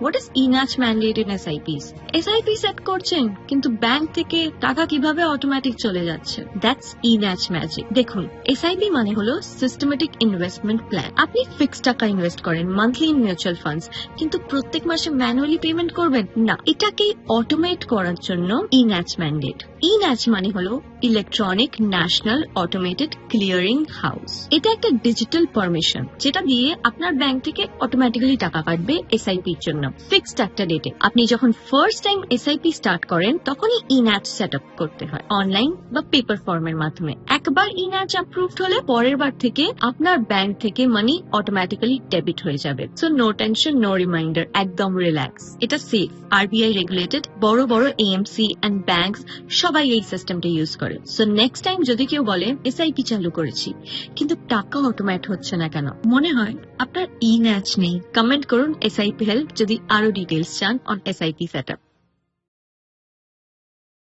What is eNACH mandate in SIPs SIP set করছেন, কিন্তু bank থেকে টাকা কীভাবে অটোমেটিক চলে যাচ্ছে? দ্যাটস ইনাচ ম্যাজিক দেখুন এসআইপি মানে হলো সিস্টেমেটিক ইনভেস্টমেন্ট প্ল্যান আপনি ফিক্সড টাকা ইনভেস্ট করেন মান্থলি ইন মিউচুয়াল ফান্ডস কিন্তু প্রত্যেক মাসে ম্যানুয়ালি পেমেন্ট করবেন? না, এটাকে অটোমেট করার জন্য ইনাচ ম্যান্ডেট ইনাচ মানে হলো electronic national automated clearing house এটা একটা ডিজিটাল পারমিশন যেটা দিয়ে আপনার ব্যাংক থেকে অটোমেটিক্যালি টাকা কাটবে এসআইপি এর জন্য ফিক্সড একটা ডেটে আপনি যখন ফার্স্ট টাইম এসআইপি স্টার্ট করেন, তখনই ইনঅ্যাচ সেট আপ করতে হয় অনলাইন বা পেপার ফর্মের মাধ্যমে। একবার ইনঅ্যাচ অ্যাপ্রুভড হলে পরের বার থেকে আপনার ব্যাংক থেকে মানি অটোমেটিক্যালি ডেবিট হয়ে যাবে। So no tension no reminder একদম রিল্যাক্স এটা সেফ আরবিআই রেগুলেটেড বড় বড় এএমসি অ্যান্ড ব্যাংকস সবাই এই সিস্টেমটা ইউজ করে। সো নেক্সট টাইম যদি কেউ বলে এসআইপি চালু করেছি, কিন্তু টাকা অটোমেট হচ্ছে না কেন? মনে হয় আপনার ই ন্যাচ নেই। কমেন্ট করুন এসআইপি হেল্প যদি আরও ডিটেলস চান অন এসআইপি সেট